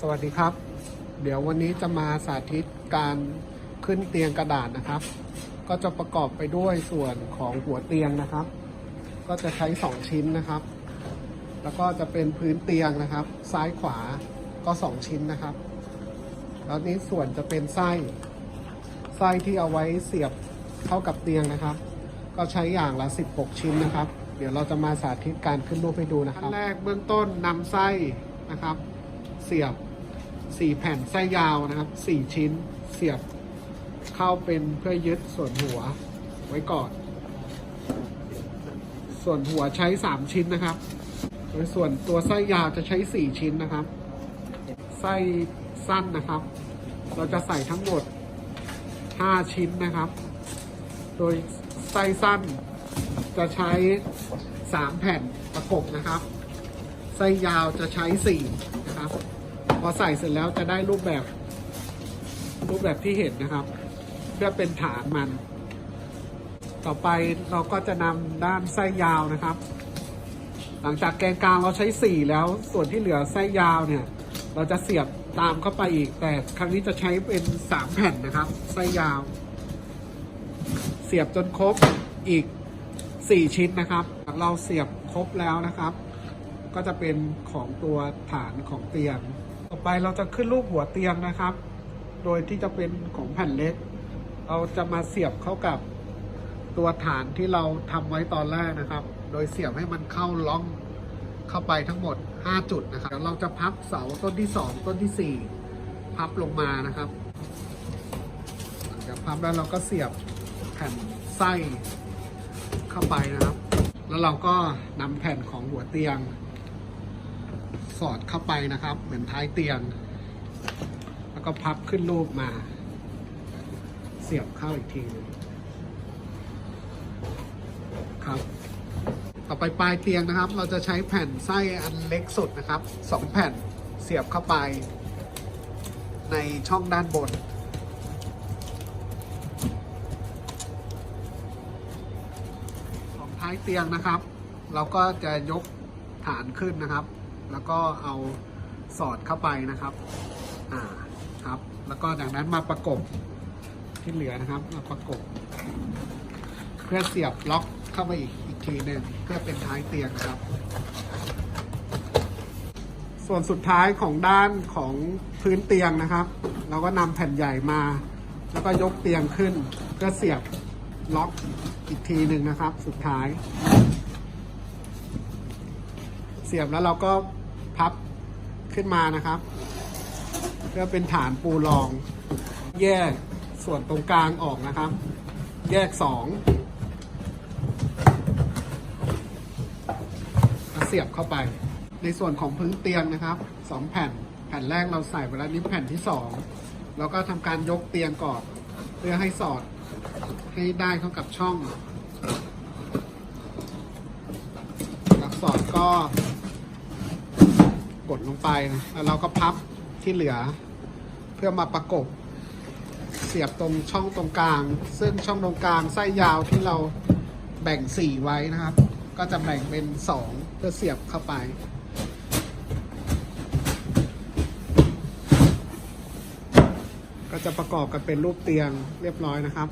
สวัสดีครับ เดี๋ยววันนี้จะมาสาธิตการขึ้นเตียงกระดาษนะครับ ก็จะประกอบไปด้วยส่วนของหัวเตียงนะครับ ก็จะใช้ 2 ชิ้นนะครับ แล้วก็จะเป็นพื้นเตียงนะครับ ซ้ายขวาก็ 2 ชิ้นนะครับ แล้วนี้ส่วนจะเป็นไส้ไส้ที่เอาไว้เสียบเข้ากับเตียงนะครับ ก็ใช้อย่างละ 16 ชิ้นนะครับ เดี๋ยวเราจะมาสาธิตการขึ้นรูปให้ดูนะครับขั้นแรกเบื้องต้นนำไส้นะครับ เสียบ 4แผ่นไส้ยาวนะครับ4ชิ้นเสียบเข้าเป็นเพื่อยึดส่วนหัวไว้ก่อน ส่วนหัวใช้3ชิ้นนะครับ โดยส่วนตัวไส้ยาวจะใช้4ชิ้นนะครับ ไส้สั้นนะครับ เราจะใส่ทั้งหมด5ชิ้นนะครับ โดยไส้สั้นจะใช้3แผ่นประกบนะครับ ไส้ยาวจะใช้4นะครับ อใส่เสร็จแล้วจะได้รูปแบบ รูปแบบที่เห็นนะครับ เพื่อเป็นฐานมัน ต่อไปเราก็จะนำด้านไส้ยาวนะครับ หลังจากแกนกลางเราใช้4แล้ว ส่วนที่เหลือไส้ยาวเนี่ย เราจะเสียบตามเข้าไปอีก แต่ครั้งนี้จะใช้เป็น3แผ่นนะครับไส้ยาว เสียบจนครบอีก4ชิ้นนะครับ เราเสียบครบแล้วนะครับ ก็จะเป็นของตัวฐานของเตียง ต่อไปเราจะขึ้นรูปหัวเตียงนะครับ โดยที่จะเป็นของแผ่นเล็ก เราจะมาเสียบเข้ากับตัวฐานที่เราทำไว้ตอนแรกนะครับ โดยเสียบให้มันเข้าล็อกเข้าไปทั้งหมด 5 จุดนะครับเดี๋ยวเราจะพับเสาต้นที่ 2 ต้นทีสี่4 พับลงมานะครับเดี๋ยวพับแล้วเราก็เสียบแผ่นไส้เข้าไปนะครับ แล้วเราก็นำแผ่นของหัวเตียง สอดเข้าไปนะครับ เหมือนท้ายเตียง แล้วก็พับขึ้นรูปมา เสียบเข้าอีกทีหนึงครับ ต่อไปปลายเตียงนะครับ เราจะใช้แผ่นไส้อันเล็กสุดนะครับสองแผ่นเสียบเข้าไป ในช่องด้านบนของท้ายเตียงนะครับ เราก็จะยกฐานขึ้นนะครับ แล้วก็เอาสอดเข้าไปนะครับ อ่าครับ แล้วก็จากนั้นมาประกบที่เหลือนะครับมาประกบ เพื่อเสียบล็อกเข้าไปอีกอีกทีหนึ่งเพื่อเป็นท้ายเตียงครับ ส่วนสุดท้ายของด้านของพื้นเตียงนะครับ เราก็นำแผ่นใหญ่มา แล้วก็ยกเตียงขึ้นเพื่อเสียบล็อกอีกทีหนึ่งนะครับ สุดท้าย เสียบแล้วเราก็ พับขึ้นมานะครับ เพื่อเป็นฐานปูรอง แยกส่วนตรงกลางออกนะครับ แยกสองเสียบเข้าไป ในส่วนของพื้นเตียงนะครับสองแผ่น แผ่นแรกเราใส่ไปแล้วนี่แผ่นที่สองเราก็ทำการยกเตียงก่อน เพื่อให้สอดให้ได้เข้ากับช่องหลักสอดก็ กดลงไปนะแล้วเราก็พับที่เหลือ เพื่อมาประกบ เสียบตรงช่องตรงกลาง ซึ่งช่องตรงกลางไส้ยาวที่เราแบ่งสี่ไว้นะครับ ก็จะแบ่งเป็นสองเพื่อเสียบเข้าไปก็จะประกอบกันเป็นรูปเตียงเรียบร้อยนะครับ